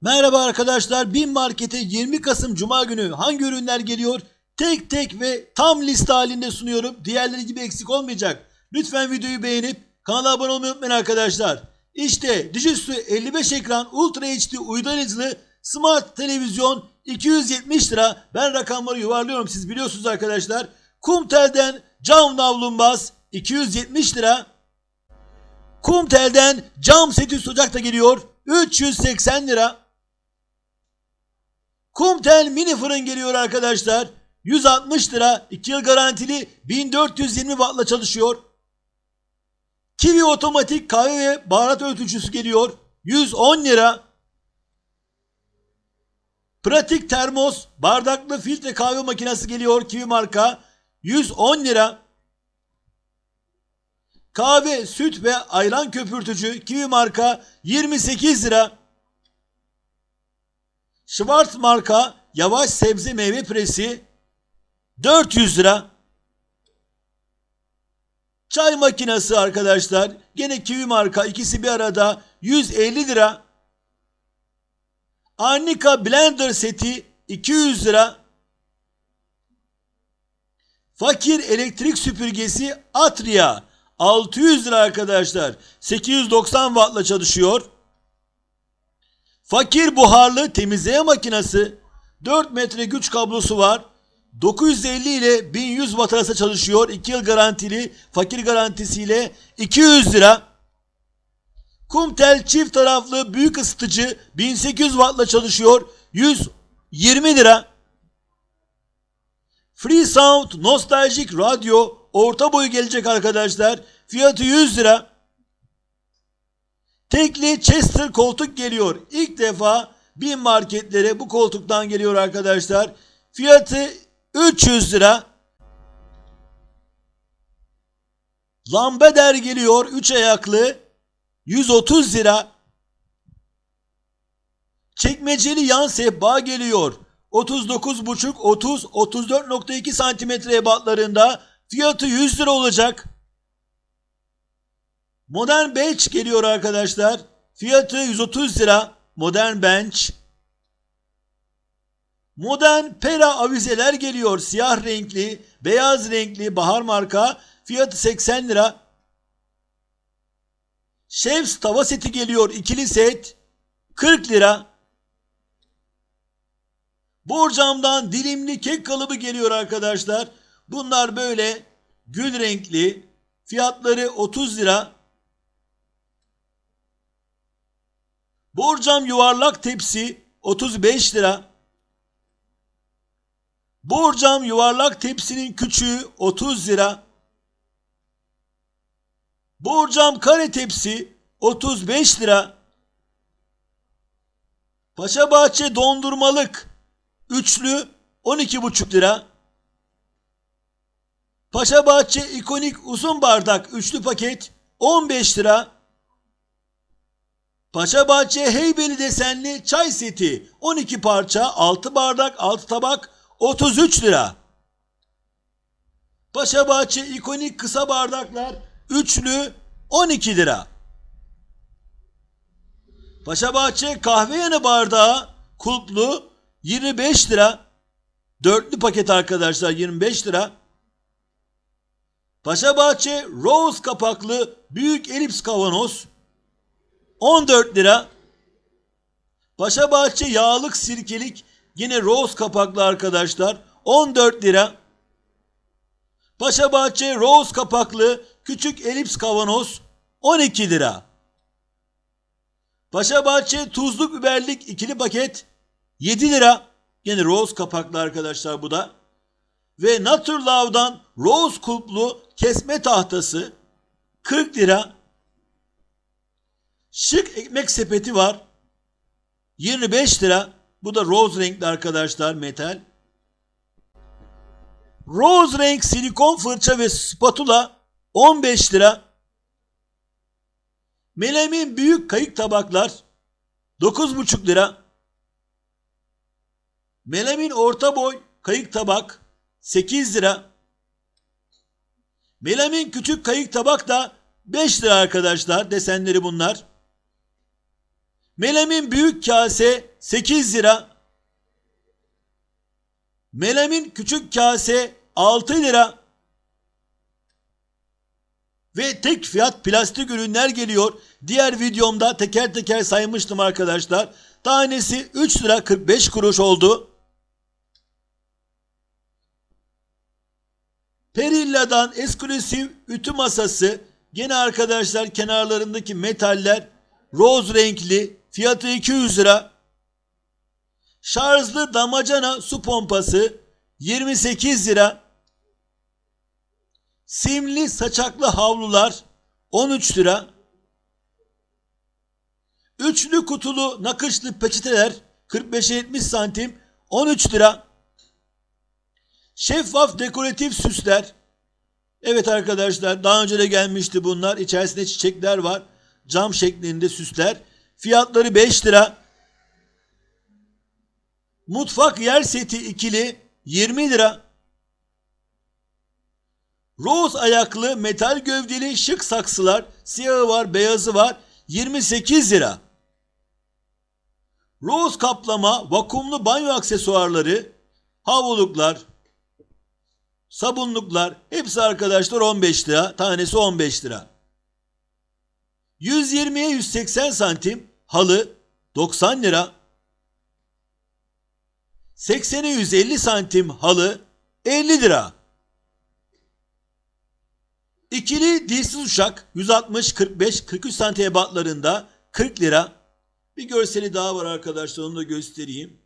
Merhaba arkadaşlar. Bin Market'e 20 Kasım Cuma günü hangi ürünler geliyor? Tek tek ve tam liste halinde sunuyorum. Diğerleri gibi eksik olmayacak. Lütfen videoyu beğenip kanala abone olmayı unutmayın arkadaşlar. İşte Dijitsu 55 ekran Ultra HD uydu hızlı Smart televizyon 270 lira. Ben rakamları yuvarlıyorum siz biliyorsunuz arkadaşlar. Kumtel'den cam navlumbaz 270 lira. Kumtel'den cam seti sıcak da geliyor. 380 lira. Kumtel mini fırın geliyor arkadaşlar. 160 lira. 2 yıl garantili 1420 wattla çalışıyor. Kiwi otomatik kahve ve baharat öğütücüsü geliyor. 110 lira. Pratik termos bardaklı filtre kahve makinesi geliyor Kiwi marka. 110 lira. Kahve, süt ve ayran köpürtücü Kiwi marka 28 lira. Schwarz marka yavaş sebze meyve presi 400 lira. Çay makinesi arkadaşlar gene Kiwi marka ikisi bir arada 150 lira. Arnica blender seti 200 lira. Fakir elektrik süpürgesi Atria 600 lira arkadaşlar. 890 wattla çalışıyor. Fakir buharlı temizleme makinesi 4 metre güç kablosu var. 950 ile 1100 watt arası çalışıyor. 2 yıl garantili fakir garantisiyle 200 lira. Kumtel çift taraflı büyük ısıtıcı 1800 wattla çalışıyor. 120 lira. Free Sound nostaljik radyo orta boyu gelecek arkadaşlar. Fiyatı 100 lira. Tekli Chester koltuk geliyor. İlk defa bin marketlere bu koltuktan geliyor arkadaşlar. Fiyatı 300 lira. Lambeder geliyor 3 ayaklı 130 lira. Çekmeceli yan sehpa geliyor. 39,5 30 34.2 santimetre ebatlarında fiyatı 100 lira olacak. Modern bench geliyor arkadaşlar. Fiyatı 130 lira. Modern bench. Modern pera avizeler geliyor. Siyah renkli, beyaz renkli bahar marka. Fiyatı 80 lira. Chef's tava seti geliyor. ikili set. 40 lira. Borcamdan dilimli kek kalıbı geliyor arkadaşlar. Bunlar böyle gül renkli. Fiyatları 30 lira. Borcam yuvarlak tepsi 35 lira. Borcam yuvarlak tepsinin küçüğü 30 lira. Borcam kare tepsi 35 lira. Paşabahçe dondurmalık üçlü 12,5 lira. Paşabahçe ikonik uzun bardak üçlü paket 15 lira. Paşabahçe Heybeli desenli çay seti 12 parça 6 bardak 6 tabak 33 lira. Paşabahçe ikonik kısa bardaklar üçlü 12 lira. Paşabahçe kahve yanı bardağı kulplu 25 lira. Dörtlü paket arkadaşlar 25 lira. Paşabahçe rose kapaklı büyük elips kavanoz 14 lira. Paşabahçe yağlık sirkelik yine rose kapaklı arkadaşlar 14 lira. Paşabahçe rose kapaklı küçük elips kavanoz 12 lira. Paşabahçe tuzlu biberlik ikili paket 7 lira. Yine rose kapaklı arkadaşlar bu da. Ve Naturlov'dan rose kulplu kesme tahtası 40 lira. Şık ekmek sepeti var. 25 lira. Bu da rose renkli arkadaşlar metal. Rose renk silikon fırça ve spatula 15 lira. Melamin büyük kayık tabaklar 9,5 lira. Melamin orta boy kayık tabak 8 lira. Melamin küçük kayık tabak da 5 lira arkadaşlar. Desenleri bunlar. Melamin büyük kase 8 lira. Melamin küçük kase 6 lira. Ve tek fiyat plastik ürünler geliyor. Diğer videomda teker teker saymıştım arkadaşlar. Tanesi 3 lira 45 kuruş oldu. Perilla'dan eksklusif ütü masası. Gene arkadaşlar kenarlarındaki metaller roz renkli. Fiyatı 200 lira. Şarjlı damacana su pompası 28 lira. Simli saçaklı havlular 13 lira. Üçlü kutulu nakışlı peçeteler 45'e 70 santim 13 lira. Şeffaf dekoratif süsler. Evet arkadaşlar daha önce de gelmişti bunlar. İçerisinde çiçekler var. Cam şeklinde süsler. Fiyatları 5 lira. Mutfak yer seti ikili 20 lira. Rose ayaklı metal gövdeli şık saksılar siyahı var beyazı var 28 lira. Rose kaplama vakumlu banyo aksesuarları havluluklar sabunluklar hepsi arkadaşlar 15 lira tanesi 15 lira. 120'ye 180 santim halı 90 lira. 80'e 150 santim halı 50 lira. İkili dilsiz uşak 160, 45, 43 santim ebatlarında 40 lira. Bir görseli daha var arkadaşlar onu da göstereyim.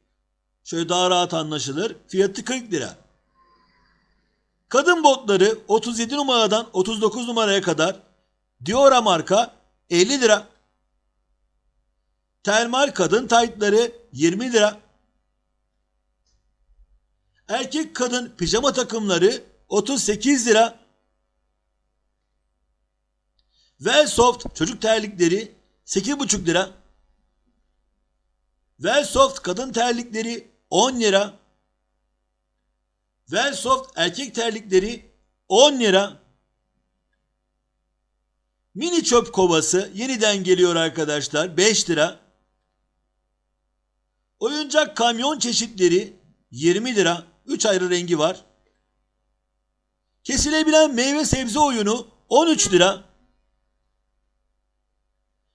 Şöyle daha rahat anlaşılır. Fiyatı 40 lira. Kadın botları 37 numaradan 39 numaraya kadar Diora marka 50 lira. Termal kadın taytları 20 lira. Erkek kadın pijama takımları 38 lira. Velsoft çocuk terlikleri 8,5 lira. Velsoft kadın terlikleri 10 lira. Velsoft erkek terlikleri 10 lira. Mini çöp kovası yeniden geliyor arkadaşlar 5 lira. Oyuncak kamyon çeşitleri 20 lira. 3 ayrı rengi var. Kesilebilen meyve sebze oyunu 13 lira.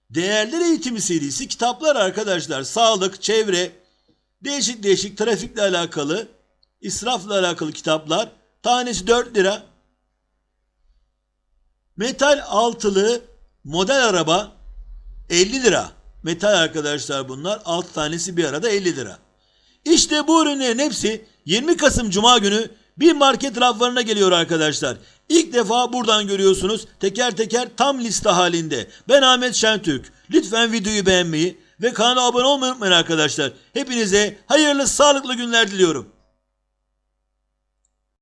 Değerler eğitimi serisi kitaplar arkadaşlar. Sağlık, çevre, değişik değişik trafikle alakalı, israfla alakalı kitaplar. Tanesi 4 lira. Metal altılı model araba 50 lira. Metal arkadaşlar bunlar. 6 tanesi bir arada 50 lira. İşte bu ürünlerin hepsi 20 Kasım Cuma günü bir market raflarına geliyor arkadaşlar. İlk defa buradan görüyorsunuz teker teker tam liste halinde. Ben Ahmet Şentürk. Lütfen videoyu beğenmeyi ve kanala abone olmayı unutmayın arkadaşlar. Hepinize hayırlı sağlıklı günler diliyorum.